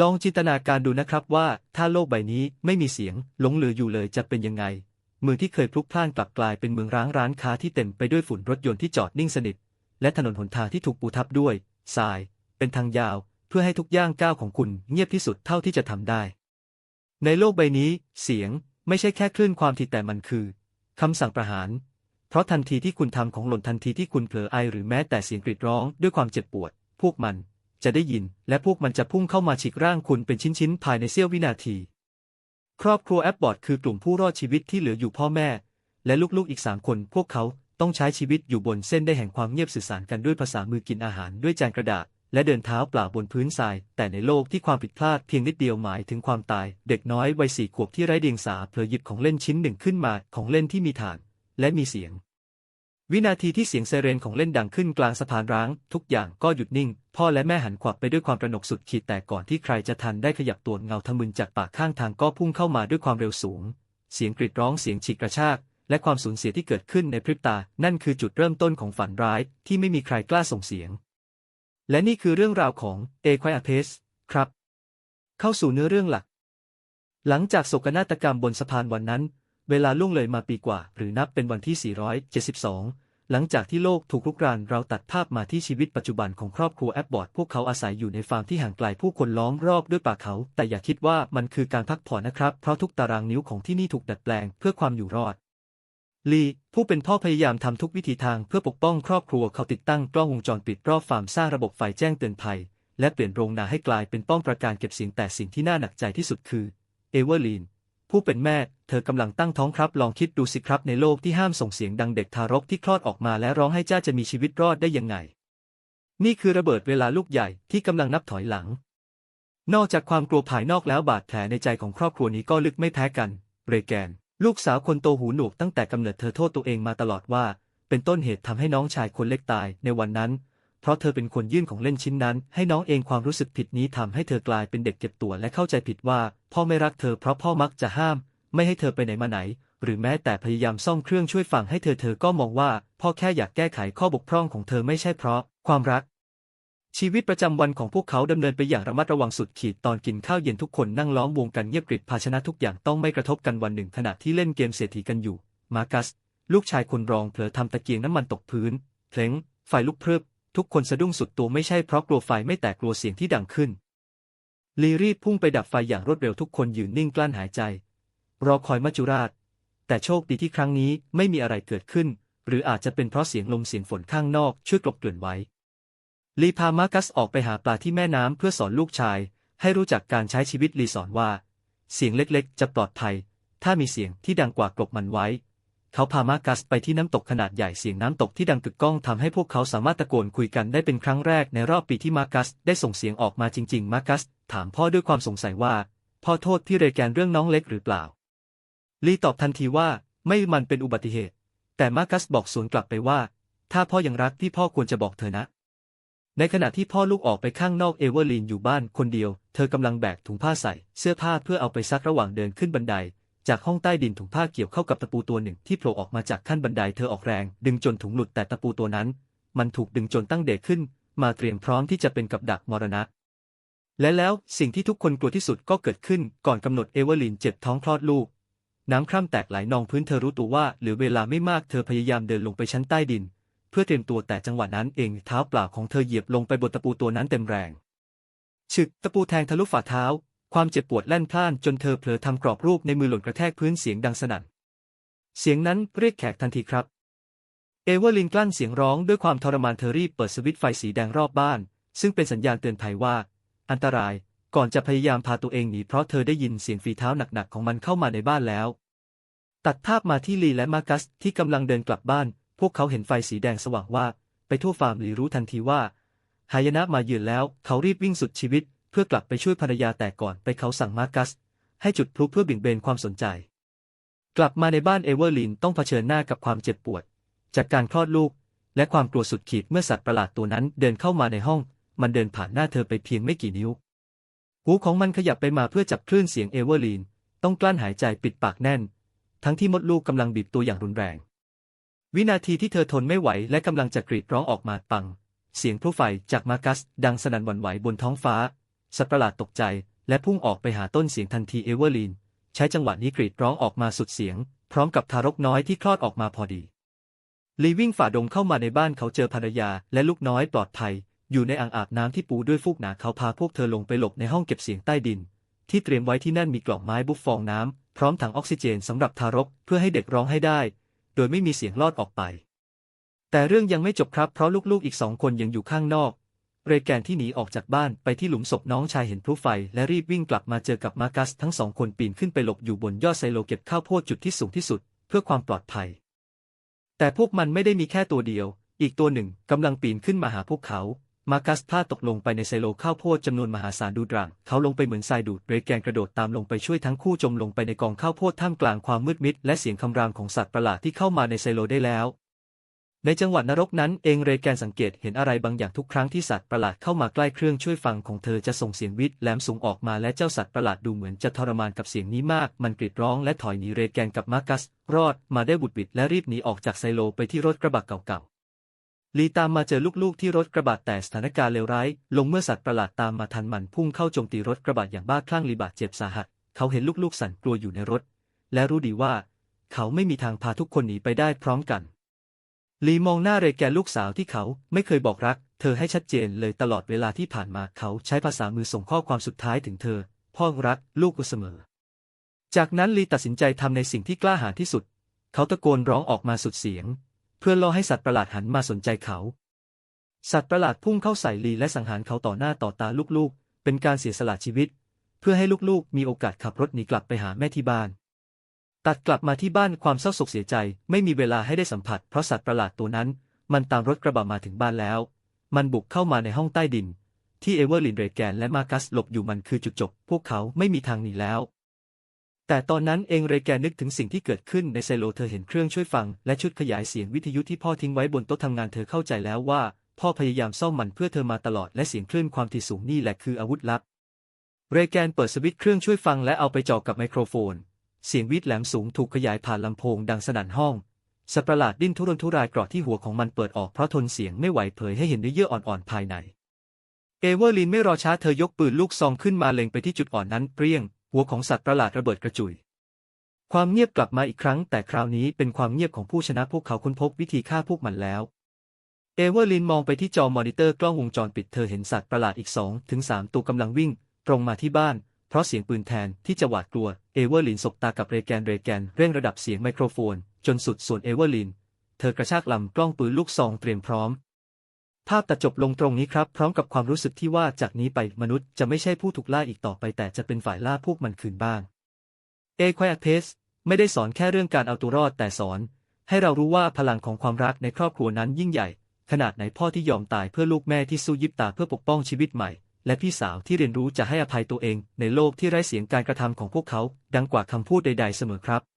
ลองจินตนาการดูนะครับว่าถ้าโลกใบนี้ไม่มีเสียงหลงเหลืออยู่เลยจะเป็นยังไง เมืองที่เคยพลุกพล่านกลับกลายเป็นเมืองร้างร้านค้าที่เต็มไปด้วยฝุ่นรถยนต์ที่จอดนิ่งสนิท และถนนหนทางที่ถูกปูทับด้วยทราย เป็นทางยาว เพื่อให้ทุกย่างก้าวของคุณเงียบที่สุดเท่าที่จะทำได้ ในโลกใบนี้ เสียงไม่ใช่แค่คลื่นความถี่แต่มันคือคำสั่งประหาร เพราะทันทีที่คุณทำของหล่นทันทีที่คุณเผลอไอหรือแม้แต่เสียงกรีดร้องด้วยความเจ็บปวด พวกมัน จะได้ยิน และพวกมันจะพุ่งเข้ามาฉีกร่างคุณเป็นชิ้นๆ ภายในเสี้ยววินาที ครอบครัวแอปบอร์ดคือกลุ่มผู้รอดชีวิตที่เหลืออยู่พ่อแม่ และลูกๆอีกสามคน พวกเขาต้องใช้ชีวิตอยู่บนเส้นได้แห่งความเงียบสื่อสารกันด้วยภาษามือกินอาหารด้วยจานกระดาษ และเดินเท้าเปล่าบนพื้นทราย แต่ในโลกที่ความผิดพลาดเพียงนิดเดียวหมายถึงความตาย เด็กน้อยวัยสี่ขวบที่ไร้เดียงสาเผลอหยิบของเล่นชิ้นหนึ่งขึ้นมาของเล่นที่มีฐาน และมีเสียง วินาทีที่เสียงไซเรนของเล่นดังขึ้นกลางสะพานร้าง ทุกอย่างก็หยุดนิ่ง พ่อและแม่หันขวับไปด้วยความประหนกสุดขีดแต่ก่อนที่ใครจะทันได้ขยับตัวเงาทะมึนจากปากข้างทางก็พุ่งเข้ามาด้วยความเร็วสูง เสียงกรีดร้องเสียงฉีกกระชาก และความสูญเสียที่เกิดขึ้นในพริบตา นั่นคือจุดเริ่มต้นของฝันร้ายที่ไม่มีใครกล้าส่งเสียง และนี่คือเรื่องราวของเอควายอาเพสครับ เข้าสู่เนื้อเรื่องหลัก หลังจากโศกนาฏกรรมบนสะพานวันนั้น เวลาล่วงเลยมาปีกว่า หรือนับเป็นวันที่ 472 หลังจากที่โลกถูกลุกรานเราตัดภาพมาที่ชีวิตปัจจุบันของครอบครัวแอปบอร์ดพวกเขาอาศัยอยู่ในฟาร์มที่ห่างไกลผู้คนล้อมรอบด้วยป่าเขา แต่อย่าคิดว่ามันคือการพักผ่อนนะครับ เพราะทุกตารางนิ้วของที่นี่ถูกดัดแปลงเพื่อความอยู่รอดลีผู้เป็นพ่อพยายามทำทุกวิธีทางเพื่อปกป้องครอบครัวเขาติดตั้งกล้องวงจรปิดรอบฟาร์มสร้างระบบไฟแจ้งเตือนภัย และเปลี่ยนโรงนาให้กลายเป็นป้อมปราการเก็บเสียงแต่สิ่งที่น่าหนักใจที่สุดคือเอเวอร์ลีน ผู้เป็นแม่ เธอกำลังตั้งท้องครับ ลองคิดดูสิครับในโลกที่ห้ามส่งเสียงดังเด็กทารกที่คลอดออกมาและร้องให้จ้าจะมีชีวิตรอดได้ยังไง นี่คือระเบิดเวลาลูกใหญ่ที่กำลังนับถอยหลัง นอกจากความกลัวภายนอกแล้วบาดแผลในใจของครอบครัวนี้ก็ลึกไม่แพ้กัน เรแกน ลูกสาวคนโตหูหนวกตั้งแต่กำเนิดเธอโทษตัวเองมาตลอดว่า เป็นต้นเหตุทำให้น้องชายคนเล็กตายในวันนั้น ราะเธอเป็นคนยื่นของเล่นชิ้นนั้น ให้น้องเองความรู้สึกผิดนี้ทำให้เธอกลายเป็นเด็กเก็บตัวและเข้าใจผิดว่า พ่อไม่รักเธอเพราะพ่อมักจะห้าม ไม่ให้เธอไปไหนมาไหน หรือแม้แต่พยายามซ่อมเครื่องช่วยฟังให้เธอเธอก็มองว่า พ่อแค่อยากแก้ไขข้อบกพร่องของเธอไม่ใช่เพราะ ความรัก ชีวิตประจำวันของพวกเขาดำเนินไปอย่างระมัดระวังสุดขีดตอนกินข้าวเย็นทุกคนนั่งล้อมวงกันเงียบกริบภาชนะทุกอย่างต้องไม่กระทบกันวันหนึ่งขณะที่เล่นเกมเศรษฐีกันอยู่ มาร์กัส ลูกชายคนรองเผลอทำตะเกียงน้ำมันตกพื้นเพลงไฟลุกพรึบ ทุกคนสะดุ้งสุดตัวไม่ใช่เพราะกลัวไฟไม่แต่กลัวเสียงที่ดังขึ้น ลีรีบพุ่งไปดับไฟอย่างรวดเร็วทุกคนยืนนิ่งกลั้นหายใจ รอคอยมัจจุราช แต่โชคดีที่ครั้งนี้ไม่มีอะไรเกิดขึ้น หรืออาจจะเป็นเพราะเสียงลมเสียงฝนข้างนอกช่วยกลบเกลื่อนไว้ ลีพามาร์กัสออกไปหาปลาที่แม่น้ำเพื่อสอนลูกชาย ให้รู้จักการใช้ชีวิตลีสอนว่า เสียงเล็กๆ จะปลอดภัย ถ้ามีเสียงที่ดังกว่ากลบมันไว้ เขาพามาร์กัสไปที่น้ำตกขนาดใหญ่เสียงน้ำตกที่ดังกึกก้องทำให้พวกเขาสามารถตะโกนคุยกันได้เป็นครั้งแรกในรอบปีที่มาร์กัสได้ส่งเสียงออกมาจริง ๆ มาร์กัสถามพ่อด้วยความสงสัยว่า พ่อโทษพี่เรแกนเรื่องน้องเล็กหรือเปล่า ลีตอบทันทีว่า ไม่มันเป็นอุบัติเหตุ แต่มาร์กัสบอกสวนกลับไปว่า ถ้าพ่อยังรักที่พ่อควรจะบอกเธอนะ ในขณะที่พ่อลูกออกไปข้างนอกเอเวอร์ลีนอยู่บ้านคนเดียว เธอกำลังแบกถุงผ้าใส่เสื้อผ้าเพื่อเอาไปซักระหว่างเดินขึ้นบันได จากห้องใต้ดินถุงผ้าเกี่ยวเข้ากับตะปูตัวหนึ่งที่โผล่ออกมาจากขั้นบันไดเธอออกแรง ดึงจนถุงหลุดแต่ตะปูตัวนั้น มันถูกดึงจนตั้งเดกขึ้น มาเตรียมพร้อมที่จะเป็นกับดักมรณะ และแล้วสิ่งที่ทุกคนกลัวที่สุดก็เกิดขึ้นก่อนกำหนดเอเวอร์ลีนเจ็บท้องคลอดลูก น้ำคร่ำแตกไหลนองพื้นเธอรู้ตัวว่าเหลือเวลาไม่มากเธอพยายามเดินลงไปชั้นใต้ดิน เพื่อเตรียมตัวแต่จังหวะนั้นเองเท้าเปล่าของเธอเหยียบลงไปบนตะปูตัวนั้นเต็มแรงฉึกตะปูแทงทะลุฝ่าเท้า ความเจ็บปวดแล่นพล่านจนเธอเผลอทำกรอบรูปในมือหล่นกระแทกพื้นเสียงดังสนั่น เสียงนั้นเรียกแขกทันทีครับ เอเวอร์ลินกลั้นเสียงร้องด้วยความทรมานเธอรีบเปิดสวิตช์ไฟสีแดงรอบบ้าน ซึ่งเป็นสัญญาณเตือนภัยว่า อันตราย ก่อนจะพยายามพาตัวเองหนีเพราะเธอได้ยินเสียงฝีเท้าหนักๆของมันเข้ามาในบ้านแล้ว ตัดภาพมาที่ลีและมาร์กัสที่กำลังเดินกลับบ้าน พวกเขาเห็นไฟสีแดงสว่างว่า ไปทั่วฟาร์มลีรู้ทันทีว่าหายนะมาเยือนแล้ว เขารีบวิ่งสุดชีวิต พื่อกลับไปช่วยภรรยาแต่ก่อนไปเขาสั่งมาร์กัส ให้จุดพลุเพื่อบี่งเบนความสนใจ กลับมาในบ้านเอเวอร์ลินต้องเผชิญหน้ากับความเจ็บปวด จากการคลอดลูก และความกลัวสุดขีดเมื่อสัตว์ประหลาดตัวนั้นเดินเข้ามาในห้อง มันเดินผ่านหน้าเธอไปเพียงไม่กี่นิ้ว หูของมันขยับไปมาเพื่อจับคลื่นเสียงเอเวอร์ลีนต้องกลั้นหายใจปิดปากแน่น ทั้งที่มดลูกกำลังบีบตัวอย่างรุนแรง วินาทีที่เธอทนไม่ไหวและกำลังจะกรีดร้องออกมาปัง เสียงพลุไฟจากมาร์กัสดังสนั่นหวั่นไหวบนท้องฟ้า สัตว์ประหลาดตกใจ และพุ่งออกไปหาต้นเสียงทันทีเอเวอร์ลีน ใช้จังหวะนี้กรีดร้องออกมาสุดเสียง พร้อมกับทารกน้อยที่คลอดออกมาพอดีลีวิ่งฝ่าดงเข้ามาในบ้านเขาเจอภรรยาและลูกน้อยปลอดภัย อยู่ในอ่างอาบน้ำที่ปูด้วยฟูกหนาเขาพาพวกเธอลงไปหลบในห้องเก็บเสียงใต้ดิน ที่เตรียมไว้ที่นั่นมีกล่องไม้บุฟฟองน้ำพร้อมถังออกซิเจนสำหรับทารกเพื่อให้เด็กร้องให้ได้ โดยไม่มีเสียงลอดออกไป แต่เรื่องยังไม่จบครับเพราะลูกๆอีกสองคนยังอยู่ข้างนอก เรแกนที่หนีออกจากบ้านไปที่หลุมศพน้องชายเห็นพลุไฟ และรีบวิ่งกลับมาเจอกับมาร์กัสทั้งสองคนปีนขึ้นไปหลบอยู่บนยอดไซโลเก็บข้าวโพดจุดที่สูงที่สุด เพื่อความปลอดภัย แต่พวกมันไม่ได้มีแค่ตัวเดียว อีกตัวหนึ่งกำลังปีนขึ้นมาหาพวกเขามาร์กัสพลาดตกลงไปในไซโลข้าวโพดจำนวนมหาศาลดูดรัง เขาลงไปเหมือนทรายดูด เรแกนกระโดดตามลงไปช่วยทั้งคู่จมลงไปในกองข้าวโพดท่ามกลางความมืดมิด และเสียงคำรามของสัตว์ประหลาดที่เข้ามาในไซโลได้แล้ว ในจังหวัดนรกนั้นเองเรแกนสังเกตเห็นอะไรบางอย่างทุกครั้งที่สัตว์ประหลาดเข้ามาใกล้เครื่องช่วยฟังของเธอจะส่งเสียงวิทย์แหลมสูงออกมาและเจ้าสัตว์ประหลาดดูเหมือนจะทรมานกับเสียงนี้มาก มันกรีดร้องและถอยหนีเรแกนกับมาร์กัส รอดมาได้บุดบิดและรีบหนีออกจากไซโลไปที่รถกระบะเก่าๆลีตามมาเจอลูกๆที่รถกระบะแต่สถานการณ์เลวร้าย ลงเมื่อสัตว์ประหลาดตามมาทันมันพุ่งเข้าโจมตีรถกระบะอย่างบ้าคลั่งลีบาดเจ็บสาหัส เขาเห็นลูกๆสั่นกลัวอยู่ในรถ และรู้ดีว่า เขาไม่มีทางพาทุกคนหนีไปได้พร้อมกัน ลีมองหน้าเรแกนลูกสาวที่เขาไม่เคยบอกรัก เธอให้ชัดเจนเลยตลอดเวลาที่ผ่านมาเขาใช้ภาษามือส่งข้อความสุดท้ายถึงเธอ พ่อรักลูกกูเสมอ จากนั้นลีตัดสินใจทำในสิ่งที่กล้าหาญที่สุด เขาตะโกนร้องออกมาสุดเสียง เพื่อล่อให้สัตว์ประหลาดหันมาสนใจเขา สัตว์ประหลาดพุ่งเข้าใส่ลีและสังหารเขาต่อหน้าต่อตาลูกๆ เป็นการเสียสละชีวิต เพื่อให้ลูกๆ มีโอกาสขับรถหนีกลับไปหาแม่ที่บ้าน ตัดกลับมาที่บ้านความเศร้าโศกเสียใจ ไม่มีเวลาให้ได้สัมผัสเพราะสัตว์ประหลาดตัวนั้น มันตามรถกระบะมาถึงบ้านแล้ว มันบุกเข้ามาในห้องใต้ดิน ที่เอเวอร์ลินเรแกนและมาร์กัสหลบอยู่มันคือจุดจบ พวกเขาไม่มีทางหนีแล้ว แต่ตอนนั้นเองเรแกนนึกถึงสิ่งที่เกิดขึ้นในไซโลเธอเห็นเครื่องช่วยฟัง และชุดขยายเสียงวิทยุที่พ่อทิ้งไว้บนโต๊ะทำงานเธอเข้าใจแล้วว่า พ่อพยายามซ่อมมันเพื่อเธอมาตลอดและเสียงคลื่นความถี่สูงนี่แหละคืออาวุธลับเรแกนเปิดสวิตช์เครื่องช่วยฟังและเอาไปจ่อกับไมโครโฟน เสียงวิทย์แหลมสูงถูกขยายผ่านลำโพงดังสนั่นห้อง สัตว์ประหลาดดิ้นทุรนทุรายกราะที่หัวของมันเปิดออกเพราะทนเสียงไม่ไหวเผยให้เห็นเนื้อเยื่ออ่อนๆภายใน เอเวอร์ลินไม่รอช้าเธอยกปืนลูกซองขึ้นมาเล็งไปที่จุดอ่อนนั้นเปรี้ยง หัวของสัตว์ประหลาดระเบิดกระจุย ความเงียบกลับมาอีกครั้ง แต่คราวนี้เป็นความเงียบของผู้ชนะพวกเขาค้นพบวิธีฆ่าพวกมันแล้ว เอเวอร์ลินมองไปที่จอมอนิเตอร์กล้องวงจรปิดเธอเห็นสัตว์ประหลาดอีกสองถึงสามตัวกำลังวิ่ง ตรงมาที่บ้าน เพราะเสียงปืนแทนที่จะหวาดกลัว เอเวอร์ลินสบตากับเรแกนเรแกนเร่งระดับเสียงไมโครโฟน จนสุดส่วนเอเวอร์ลิน เธอกระชากลำกล้องปืนลูกซองเตรียมพร้อม ภาพตัดจบลงตรงนี้ครับ พร้อมกับความรู้สึกที่ว่าจากนี้ไปมนุษย์จะไม่ใช่ผู้ถูกล่าอีกต่อไป แต่จะเป็นฝ่ายล่าพวกมันคืนบ้าง เอควายเพสไม่ได้สอนแค่เรื่องการเอาตัวรอดแต่สอน ให้เรารู้ว่าพลังของความรักในครอบครัวนั้นยิ่งใหญ่ ขนาดไหนพ่อที่ยอมตายเพื่อลูกแม่ที่สู้ยิบตาเพื่อปกป้องชีวิตใหม่ และพี่สาวที่เรียนรู้จะให้อภัยตัวเองในโลกที่ไร้เสียงการกระทำของพวกเขา ดังกว่าคำพูดใด ๆ เสมอครับ